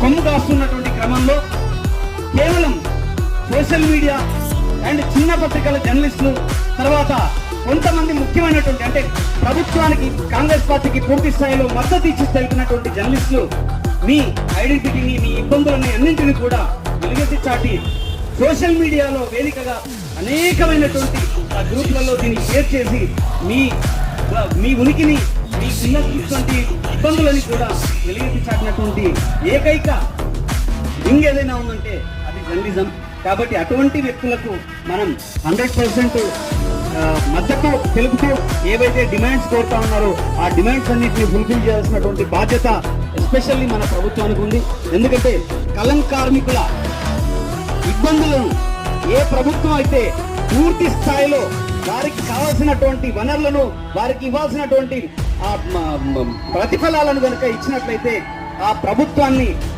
కొమ్ము కాస్తున్నటువంటి క్రమంలో కేవలం social media and చిన్న పత్రికల జర్నలిస్టులు తర్వాత కొంతమంది ముఖ్యమైనటువంటి అంటే ప్రభుత్వానికి కాంగ్రెస్ పార్టీకి పూర్తి స్థాయిలో మద్దతు ఇచ్చి తెలిపినటువంటి జర్నలిస్టులు మీ ఐడెంటిటీని మీ ఇబ్బందులని అన్నింటిని కూడా వెలుగెత్తి చాటి సోషల్ మీడియాలో వేదికగా అనేకమైనటువంటి ఆ గ్రూపులలో దీన్ని షేర్ చేసి మీ మీ ఉనికిని మీ ఉన్నటువంటి ఇబ్బందులని కూడా వెలుగెత్తి చాటినటువంటి ఏకైక ఇంకేదైనా ఏదైనా ఉందంటే అది జర్నలిజం. కాబట్టి అటువంటి వ్యక్తులకు మనం హండ్రెడ్ పర్సెంట్ మద్దతు తెలుపుతూ ఏవైతే డిమాండ్స్ కోరుతా ఉన్నారో ఆ డిమాండ్స్ అన్నింటినీ ఫుల్ఫిల్ చేయాల్సినటువంటి బాధ్యత ఎస్పెషల్లీ మన ప్రభుత్వానికి ఉంది. ఎందుకంటే కలం కార్మికుల ఇబ్బందులను ఏ ప్రభుత్వం అయితే పూర్తి స్థాయిలో వారికి కావాల్సినటువంటి వనరులను వారికి ఇవ్వాల్సినటువంటి ఆ ప్రతిఫలాలను కనుక ఇచ్చినట్లయితే ఆ ప్రభుత్వాన్ని